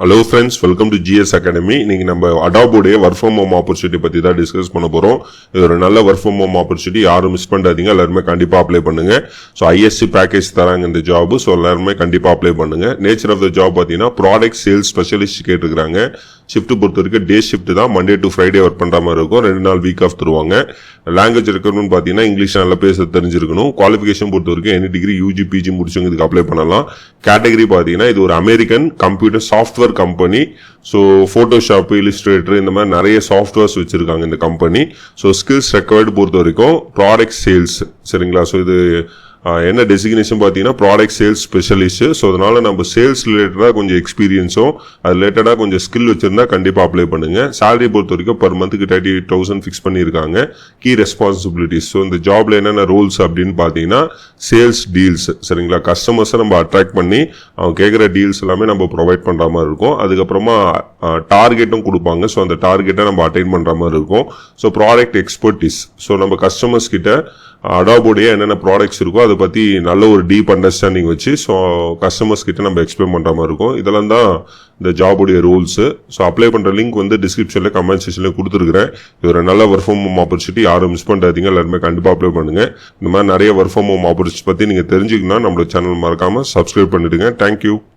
Hello friends welcome to GS academy இன்னைக்கு நம்ம அடாபோடைய ஒர்க் ஃப்ரம் ஹோம் ஆப்பர்ச்சுனிட்டி பற்றி தான் டிஸ்கஸ் பண்ண போகிறோம் இது ஒரு நல்ல ஒர்க் ஃப்ரம் ஹோம் ஆப்பர்ச்சுனிட்டி யாரும் மிஸ் பண்ணாதீங்க எல்லாருமே கண்டிப்பாக அப்ளை பண்ணுங்க. ஸோ ஐஎஸ்சி பேக்கேஜ் தராங்க இந்த ஜாப் ஸோ எல்லாருமே கண்டிப்பாக அப்ளை பண்ணுங்க. நேச்சர் ஆஃப் த ஜாப் பார்த்தீங்கன்னா ப்ராடக்ட் சேல்ஸ் ஸ்பெஷலிஸ்ட் கேட்டுருக்காங்க ஷிஃப்ட் பொறுத்த வரைக்கும் டே ஷிஃப்ட் தான். மண்டே டு ஃப்ரைடே ஒர்க் பண்ணுற மாதிரி இருக்கும். ரெண்டு நாள் வீக் ஆஃப் தருவாங்க. லாங்குவேஜ் இருக்கணும்னு பார்த்தீங்கன்னா இங்கிலீஷ் நல்லா பேச தெரிஞ்சிருக்கணும். குவாலிஃபிகேஷன் பொறுத்த வரைக்கும் எனி டிகிரி யூஜி பிஜி முடிச்சவங்க இதுக்கு அப்ளை பண்ணலாம். கேட்டகரி பார்த்தீங்கன்னா இது ஒரு American computer software company so Photoshop illustrator இந்த மாதிரி நிறைய சாஃப்ட்வேர்ஸ் வச்சிருக்காங்க இந்த கம்பெனி ஸோ ஸ்கில்ஸ் ரெக்கவர்டு பொறுத்த வரைக்கும் ப்ராடக்ட் சேல்ஸ் சரிங்களா? ஸோ இது என்ன டெசிக்னேஷன் பார்த்தீங்கன்னா ப்ராடக்ட் சேல்ஸ் ஸ்பெஷலிஸ்ட் ஸோ அதனால் நம்ம சேல்ஸ் ரிலேட்டடாக கொஞ்சம் எக்ஸ்பீரியன்ஸும் அது ரிலேட்டடாக கொஞ்சம் ஸ்கில் வச்சுருந்தா கண்டிப்பாக அப்ளை பண்ணுங்கள் சேலரி பொறுத்த வரைக்கும் பர் மந்த்துக்கு தேர்ட்டி எயிட் தௌசண்ட் ஃபிக்ஸ் பண்ணியிருக்காங்க. கீ ரெஸ்பான்சிபிலிட்டிஸ் ஸோ இந்த ஜாப்ல என்னென்ன ரோல்ஸ் அப்படின்னு பார்த்தீங்கன்னா சேல்ஸ் டீல்ஸ் சரிங்களா? கஸ்டமர்ஸை நம்ம அட்ராக்ட் பண்ணி அவங்க கேட்குற டீல்ஸ் எல்லாமே நம்ம ப்ரொவைட் பண்ணுற மாதிரி இருக்கும். அதுக்கப்புறமா டார்கெட்டும் கொடுப்பாங்க. ஸோ அந்த டார்கெட்டை நம்ம அட்டைன் பண்ணுற மாதிரி இருக்கும். ஸோ ப்ராடக்ட் எக்ஸ்பர்டிஸ் ஸோ நம்ம கஸ்டமர்ஸ் கிட்ட அடாபோடைய என்னென்ன ப்ராடக்ட்ஸ் இருக்கோ அதை பற்றி நல்ல ஒரு டீப் அண்டர்ஸ்டாண்டிங் வச்சு ஸோ கஸ்டமர்ஸ் கிட்ட நம்ம எக்ஸ்பிளைன் பண்ணுற மாதிரி இருக்கும். இதெல்லாம் தான் இந்த ஜாபுடைய ரூல்ஸு ஸோ அப்ளை பண்ணுற லிங்க் வந்து டிஸ்கிரிப்ஷனில் கமெண்ட் செக்ஷனில் கொடுத்துருக்குறேன். இது ஒரு நல்ல ஒர்க் ஃப்ரம் ஹோம் ஆப்பர்ச்சுனிட்டி யாரும் மிஸ் பண்ணுறாதீங்க எல்லாருமே கண்டிப்பாக அப்ளை பண்ணுங்க. இந்த மாதிரி நிறைய ஒர்க் ஃப்ரம் ஹோம் ஆப்பர்ச்சுனிட்டி பற்றி நீங்கள் தெரிஞ்சுக்கணும்னா நம்மளோட சேனல் மறக்காமல் சப்ஸ்கிரைப் பண்ணிவிடுங்க தேங்க்யூ